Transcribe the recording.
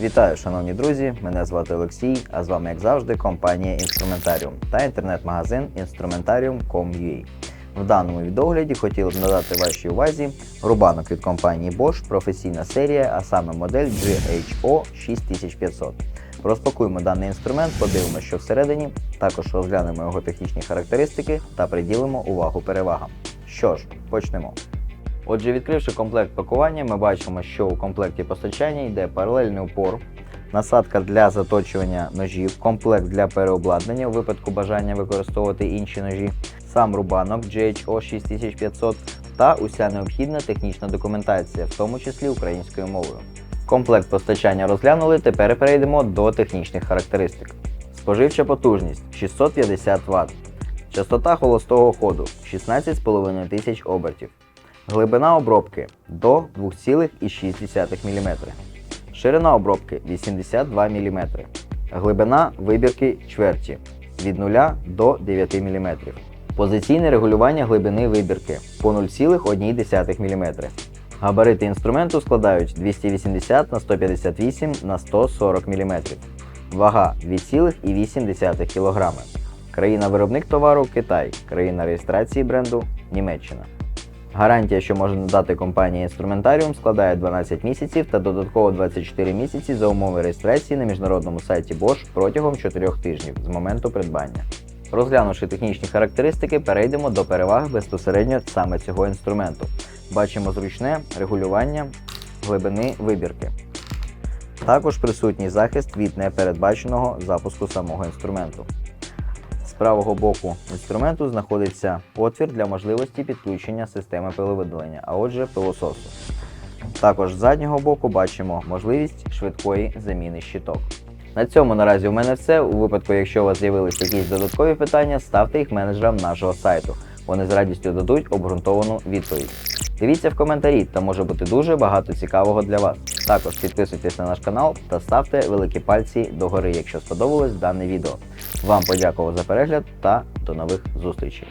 Вітаю, шановні друзі! Мене звати Олексій, а з вами, як завжди, компанія Інструментаріум та інтернет-магазин Instrumentarium.com.ua. В даному відогляді хотіли б надати вашій увазі рубанок від компанії Bosch, професійна серія, а саме модель GHO 6500. Розпакуємо даний інструмент, подивимося, що всередині, також розглянемо його технічні характеристики та приділимо увагу перевагам. Що ж, почнемо. Отже, відкривши комплект пакування, ми бачимо, що у комплекті постачання йде паралельний упор, насадка для заточування ножів, комплект для переобладнання у випадку бажання використовувати інші ножі, сам рубанок GHO 6500 та уся необхідна технічна документація, в тому числі українською мовою. Комплект постачання розглянули, тепер перейдемо до технічних характеристик. Споживча потужність 650 Вт, частота холостого ходу 16,5 тисяч обертів. Глибина обробки до 2,6 мм. Ширина обробки 82 мм. Глибина вибірки чверті від 0 до 9 мм. Позиційне регулювання глибини вибірки по 0,1 мм. Габарити інструменту складають 280 на 158 на 140 мм. Вага 2,8 кг. Країна-виробник товару Китай. Країна реєстрації бренду Німеччина. Гарантія, що може надати компанія Інструментаріум, складає 12 місяців та додатково 24 місяці за умови реєстрації на міжнародному сайті Bosch протягом 4 тижнів з моменту придбання. Розглянувши технічні характеристики, перейдемо до переваг безпосередньо саме цього інструменту. Бачимо зручне регулювання глибини вибірки. Також присутній захист від непередбаченого запуску самого інструменту. Правого боку інструменту знаходиться отвір для можливості підключення системи пиловидалення, а отже пилососу. Також з заднього боку бачимо можливість швидкої заміни щиток. На цьому наразі у мене все. У випадку, якщо у вас з'явилися якісь додаткові питання, ставте їх менеджерам нашого сайту. Вони з радістю дадуть обґрунтовану відповідь. Дивіться в коментарі, там може бути дуже багато цікавого для вас. Також підписуйтесь на наш канал та ставте великі пальці догори, якщо сподобалось дане відео. Вам подякував за перегляд та до нових зустрічей.